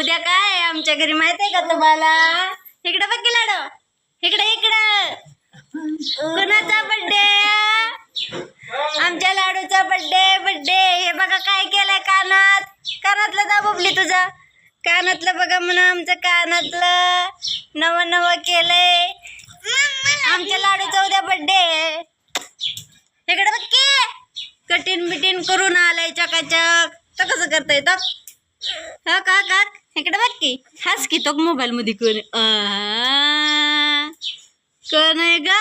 उद्या काय आमच्या घरी? माहीत आहे का तुम्हाला? इकडे बघ की लाडो. इकडे इकडं. कुणाचा बर्थडे आमच्या लाडूचा बर्थडे बर्थडे हे बघा काय केलंय कानात. कानातलं दाबली तुझं. कानातलं बघा म्हणून आमचं कानातलं. नवं नवं केलंय. आमच्या लाडूचा उद्या बर्थडे इकडे बघ की. कठीण बिटीन करून आलाय चकाचक. तर कसं करता येतं हा का का? इकडे बघ की. हाच की तो मोबाईल मध्ये कोण? कोण आहे का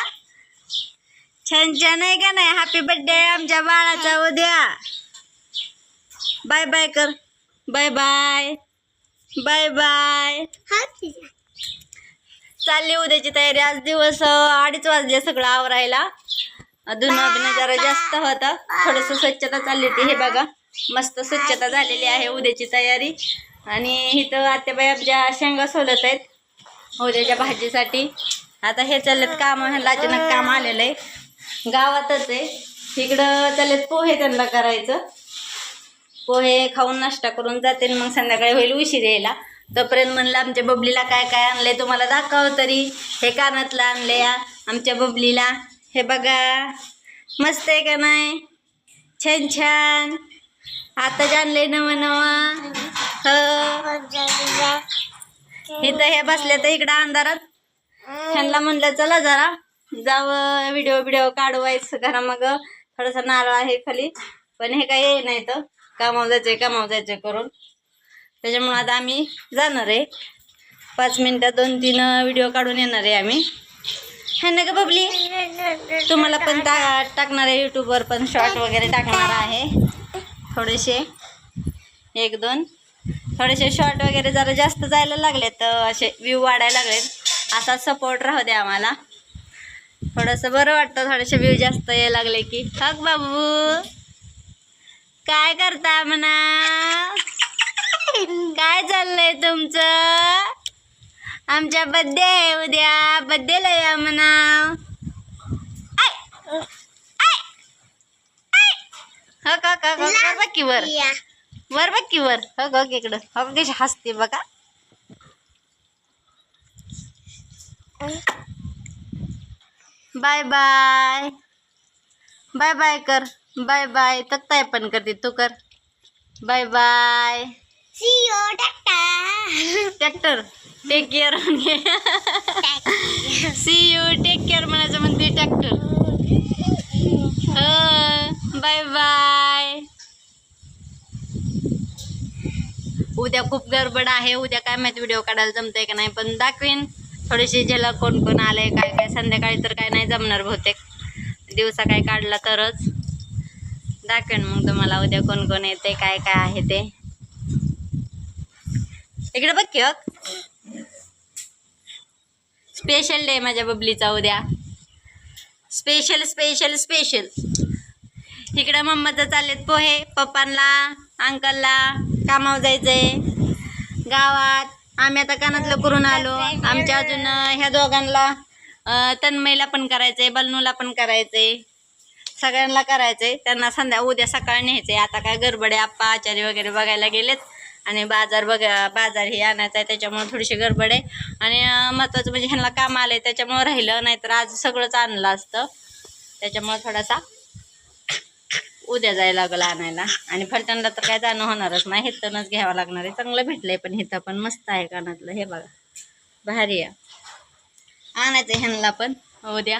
छान छान आहे का नाही? हॅपी बर्थडे आमच्या बाळाचा उद्या. बाय बाय कर. बाय बाय बाय बाय चालली उद्याची तयारी. आज दिवस अडीच वाजले सगळं आवरायला. बिणं जरा जास्त होतं. थोडंसं स्वच्छता चालली होती. हे बघा. मस्त स्वच्छता झालेली आहे उद्याची तयारी. आणि इथं आत्याबाई आमच्या शेंगा सोलत आहेत उद्याच्या भाजीसाठी. आता हे चाललेत काम ह्याला अचानक काम आलेलं आहे. गावातच आहे. इकडं चाललेत पोहे त्यांना करायचं. पोहे खाऊन नाश्ता करून जाते मग संध्याकाळी होईल उशीर यायला. तोपर्यंत म्हणलं आमच्या बबलीला काय काय आणलंय तुम्हाला दाखव तरी. हे कानातलं आणलं या आमच्या बबलीला. हे बघा. मस्त आहे का नाही? छान छान. आता जाणले नवं नवं. हो. इथं हे बसले तर इकडं अंधारात. ह्यांना म्हणलं चला जरा. जावं व्हिडिओ बिडिओ काढवायचं घरा मग. थोडासा नारळ आहे खाली. पण हे काही येई नाही तर कामाव जायचंय कामाव जायचंय करून. त्याच्यामुळं आता आम्ही जाणार आहे. पाच मिनिटं दोन तीन व्हिडिओ काढून येणार आहे आम्ही. है ना ग बबली? तुम्हाला पण टा टाकणार आहे यूट्यूबवर पण शॉर्ट वगैरे टाकणार आहे. थोडेसे एक दोन. थोडेसे शॉर्ट वगैरे जरा जास्त जायला लागले तर असे व्ह्यू वाढायला लागलेत. असा सपोर्ट राहू द्या आम्हाला. थोडंसं बरं वाटतं थोडेसे व्ह्यू जास्त यायला लागले की. हक बाबू. काय करता म्हणा? काय चाललंय तुमचं? आमच्या बड्डे आहे उद्या. बड्डेला या म्हणा. हो का वर बघ की वर. वर बघ की वर. हो का इकडं. हो कशी हसते बघा. Bye bye. बाय बाय कर. Bye bye. तक्ताय पण करते. तू कर. Bye bye. Tractor take care see you take care म्हणायचं म्हणते ट्रॅक्टर बाय बाय. उद्या खूप गडबड आहे उद्या काय माहिती व्हिडिओ काढायला जमतंय का नाही पण दाखवीन. थोडीशी ज्याला कोण कोण आलंय काय काय संध्याकाळी तर काय नाही जमणार बहुतेक. दिवसा काय काढला तरच. दाखवेन मग तुम्हाला उद्या कोण कोण येते काय काय आहे ते. इकडे बघ की स्पेशल डे माझ्या बबलीचा उद्या. स्पेशल स्पेशल स्पेशल इकडं मम्माचं चाललेत पोहे पप्पांना अंकलला. कामावर जायचंय. गावात आम्ही आता कानातलं करून आलो. आमच्या अजून ह्या दोघांना तन्मयला पण करायचंय बलनूला पण करायचंय. सगळ्यांना करायचंय. त्यांना संध्या उद्या सकाळी न्यायचंय. आता काय गडबडे आप्पा आचारी वगैरे बघायला गेलेत. आणि बाजार बघा बाजार हे आणायचं आहे त्याच्यामुळे थोडीशी गडबड आहे. आणि महत्वाचं महत्त्वाचं म्हणजे ह्यांना काम आलंय त्याच्यामुळे राहिलं. नाहीतर आज सगळंच आणलं असतं. त्याच्यामुळे थोडासा उद्या जायला लागलं आणायला. आणि फलटणला तर काय जाणं होणारच नाही. हिथनच घ्यावं लागणार आहे. चांगलं भेटलंय पण हिथं पण मस्त आहे कानातलं हे बघा. भारी आहे. आणायचं ह्यांना पण. हो उद्या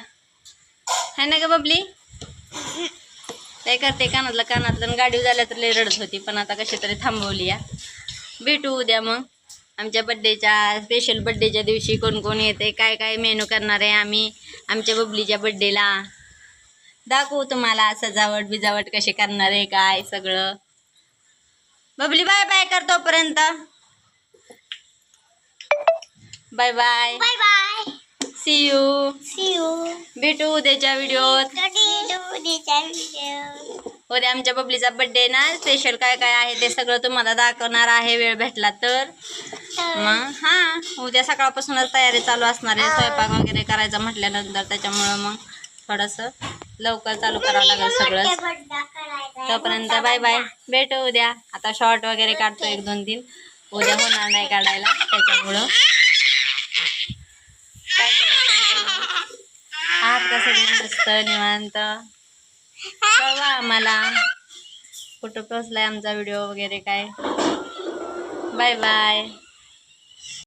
हाय ना ग बबली? काय करते कानातलं कानातलं. गाडी झाल्या तर लय रडत होती. पण आता कशी तरी थांबवली या. भेटू उद्या मग. आमच्या बड्डेच्या स्पेशल बड्डेच्या दिवशी कोण कोण येते काय काय मेनू करणार आहे आम्ही आमच्या बबलीच्या बड्डेला दाखवू तुम्हाला सजावट बिजावट कशी करणार आहे काय सगळं. बबली बाय बाय कर तोपर्यंत. Bye bye bye bye see you see you भेटू उद्याच्या व्हिडिओत. व्हिडिओ उद्या आमच्या बबलीचा बड्डे ना स्पेशल काय काय आहे ते सगळं तुम्हाला दाखवणार आहे वेळ भेटला तर. मग हा उद्या सकाळपासूनच तयारी चालू असणार आहे स्वयंपाक वगैरे करायचा म्हटल्यानंतर त्याच्यामुळं मग थोडंसं. लवकर चालू करावं लागेल सगळंच. तोपर्यंत बाय बाय. भेटू उद्या. आता शॉर्ट वगैरे काढतो एक दोन तीन. उद्या होणार नाही काढायला त्याच्यामुळं. काय कसं मस्त निवांत? कळवा आम्हाला. कुठं पोचलाय आमचा व्हिडिओ वगैरे काय? Bye bye.